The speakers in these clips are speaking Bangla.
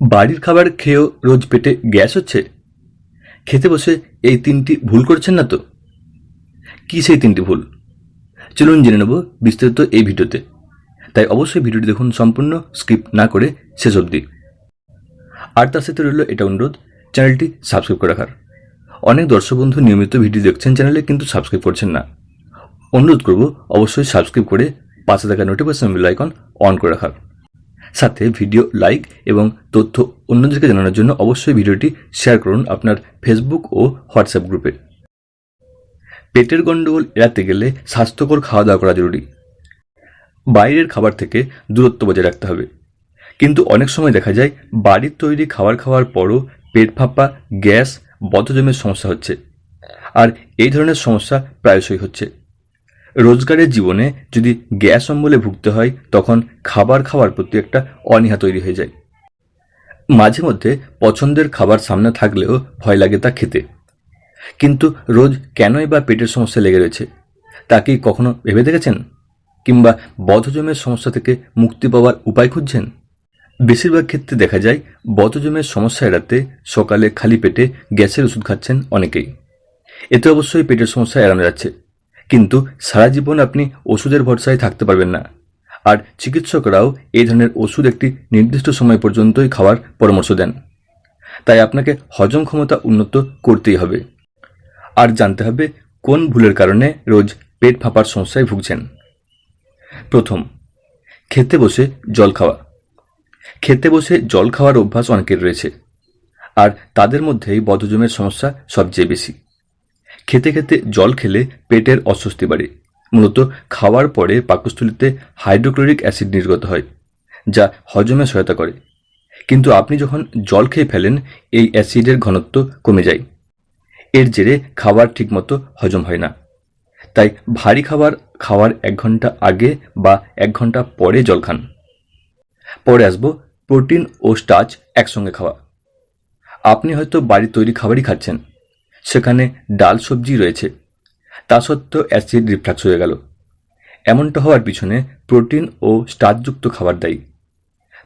বাড়ির খাবার খেয়েও রোজ পেটে গ্যাস হচ্ছে? খেতে বসে এই তিনটি ভুল করছেন না তো? কী সেই তিনটি ভুল? চলুন জেনে নেব বিস্তারিত এই ভিডিওতে। তাই অবশ্যই ভিডিওটি দেখুন সম্পূর্ণ, স্কিপ না করে শেষ অবধি। আর তার সাথে রইল এটা অনুরোধ, চ্যানেলটি সাবস্ক্রাইব করে রাখার। অনেক দর্শক বন্ধু নিয়মিত ভিডিও দেখছেন চ্যানেলে কিন্তু সাবস্ক্রাইব করছেন না। অনুরোধ করব অবশ্যই সাবস্ক্রাইব করে পাশে থাকা নোটিফিকেশন বেল আইকন অন করে রাখার। সাথে ভিডিও লাইক এবং তথ্য অন্যদেরকে জানানোর জন্য অবশ্যই ভিডিওটি শেয়ার করুন আপনার ফেসবুক ও হোয়াটসঅ্যাপ গ্রুপে পেটের গণ্ডগোল এড়াতে গেলে স্বাস্থ্যকর খাওয়া দাওয়া করা জরুরি। বাইরের খাবার থেকে দূরত্ব বজায় রাখতে হবে। কিন্তু অনেক সময় দেখা যায় বাড়ির তৈরি খাবার খাওয়ার পরও পেট ফাঁপা, গ্যাস, বদহজমের সমস্যা হচ্ছে। আর এই ধরনের সমস্যা প্রায়শই হচ্ছে। রোজগারের জীবনে যদি গ্যাস অম্বলে ভুগতে হয়, তখন খাবার খাওয়ার প্রতি একটা অনীহা তৈরি হয়ে যায়। মাঝে মধ্যে পছন্দের খাবার সামনে থাকলেও ভয় লাগে তা খেতে। কিন্তু রোজ কেনই বা পেটের সমস্যা লেগে রয়েছে, তা কি কখনো ভেবে দেখেছেন? কিংবা বদহজমের সমস্যা থেকে মুক্তি পাওয়ার উপায় খুঁজছেন? বেশিরভাগ ক্ষেত্রে দেখা যায়, বদহজমের সমস্যা এড়াতে সকালে খালি পেটে গ্যাসের ওষুধ খাচ্ছেন অনেকেই। এতে অবশ্যই পেটের সমস্যা এড়ানো যাচ্ছে। কিন্তু সারা জীবন আপনি ওষুধের ভরসায় থাকতে পারবেন না। আর চিকিৎসকরাও এই ধরনের ওষুধ একটি নির্দিষ্ট সময় পর্যন্তই খাওয়ার পরামর্শ দেন। তাই আপনাকে হজম ক্ষমতা উন্নত করতেই হবে। আর জানতে হবে কোন ভুলের কারণে রোজ পেট ফাঁপার সমস্যায় ভুগছেন। প্রথম, খেতে বসে জল খাওয়া। খেতে বসে জল খাওয়ার অভ্যাস অনেকের রয়েছে। আর তাদের মধ্যেই বদহজমের সমস্যা সবচেয়ে বেশি। খেতে খেতে জল খেলে পেটের অস্বস্তি বাড়ে। মূলত খাওয়ার পরে পাকস্থলিতে হাইড্রোক্লোরিক অ্যাসিড নির্গত হয়, যা হজমে সহায়তা করে। কিন্তু আপনি যখন জল খেয়ে ফেলেন, এই অ্যাসিডের ঘনত্ব কমে যায়। এর জেরে খাবার ঠিকমতো হজম হয় না। তাই ভারী খাবার খাওয়ার এক ঘণ্টা আগে বা এক ঘণ্টা পরে জল খান। পরে আসব প্রোটিন ও স্টার্চ একসঙ্গে খাওয়া। আপনি হয়তো বাড়ির তৈরি খাবারই খাচ্ছেন। সেখানে ডাল সবজি রয়েছে। তা সত্ত্বেও অ্যাসিড রিফ্লাক্স হয়ে গেল। এমনটা হওয়ার পিছনে প্রোটিন ও স্টার্চযুক্ত খাবার দায়ী।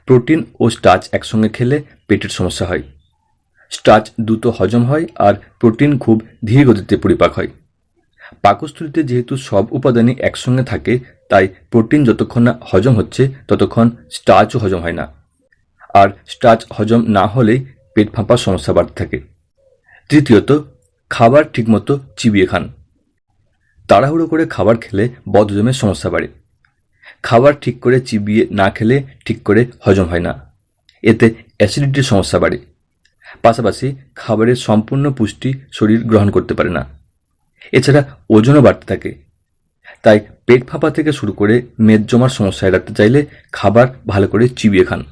প্রোটিন ও স্টার্চ একসঙ্গে খেলে পেটের সমস্যা হয়। স্টার্চ দ্রুত হজম হয় আর প্রোটিন খুব ধীর গতিতে পরিপাক হয়। পাকস্থলিতে যেহেতু সব উপাদানই একসঙ্গে থাকে, তাই প্রোটিন যতক্ষণ না হজম হচ্ছে, ততক্ষণ স্টার্চও হজম হয় না। আর স্টার্চ হজম না হলেই পেট ফাঁপার সমস্যা বাড়তে থাকে। তৃতীয়ত খাবার ঠিকমতো চিবিয়ে খান। তাড়াহুড়ো করে খাবার খেলে বদহজমের সমস্যা বাড়ে। খাবার ঠিক করে চিবিয়ে না খেলে ঠিক করে হজম হয় না। এতে অ্যাসিডিটির সমস্যা বাড়ে। পাশাপাশি খাবারের সম্পূর্ণ পুষ্টি শরীর গ্রহণ করতে পারে না। এছাড়া ওজনও বাড়তে থাকে। তাই পেট ফাঁপা থেকে শুরু করে মেদ জমার সমস্যা এড়াতে চাইলে খাবার ভালো করে চিবিয়ে খান।